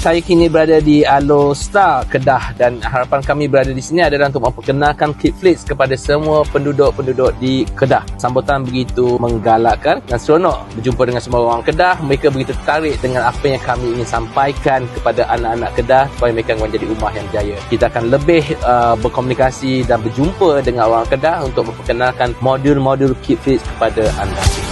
Saya kini berada di Alo Star Kedah dan harapan kami berada di sini adalah untuk memperkenalkan Kidflix kepada semua penduduk-penduduk di Kedah. Sambutan begitu menggalakkan dan seronok berjumpa dengan semua orang Kedah. Mereka begitu tertarik dengan apa yang kami ingin sampaikan kepada anak-anak Kedah supaya mereka menjadi rumah yang jaya. Kita akan lebih uh, berkomunikasi dan berjumpa dengan orang Kedah untuk memperkenalkan modul-modul Kidflix kepada anda.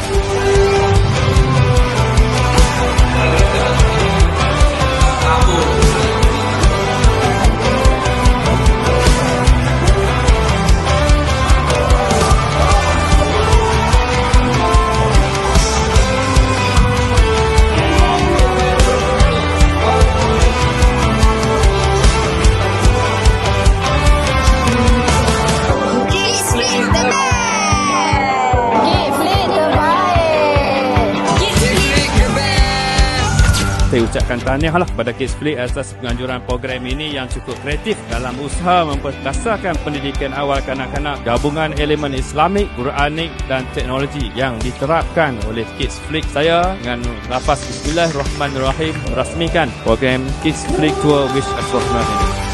Saya ucapkan tahniahlah kepada Kids Flick atas penganjuran program ini yang cukup kreatif dalam usaha memperkasarkan pendidikan awal kanak-kanak gabungan elemen Islamik, Quranik dan teknologi yang diterapkan oleh Kids Flick. Saya dengan lafaz Bismillahirrahmanirrahim merasmikan program Kids Flick Tour Wish Asrahman ini.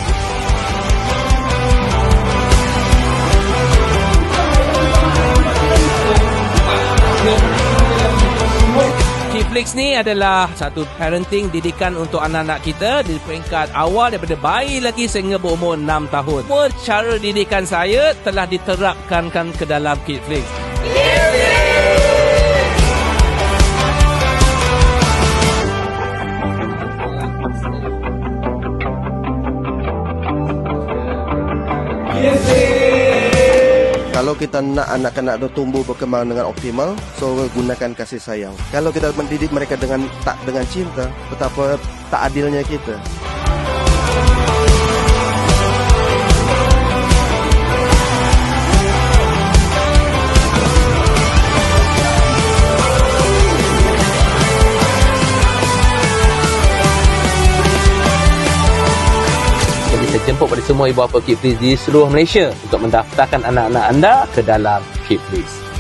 Kidflix ni adalah satu parenting didikan untuk anak-anak kita di peringkat awal daripada bayi lagi sehingga berumur 6 tahun. Semua cara didikan saya telah diterapkan kan ke dalam Kidflix. Kalau kita nak anak-anak itu tumbuh berkembang dengan optimal, so gunakan kasih sayang. Kalau kita mendidik mereka dengan tak dengan cinta, betapa tak adilnya kita. Jadi saya jemput pada semua ibu bapa Kidflix di seluruh Malaysia untuk mendaftarkan anak-anak anda ke dalam Kidflix.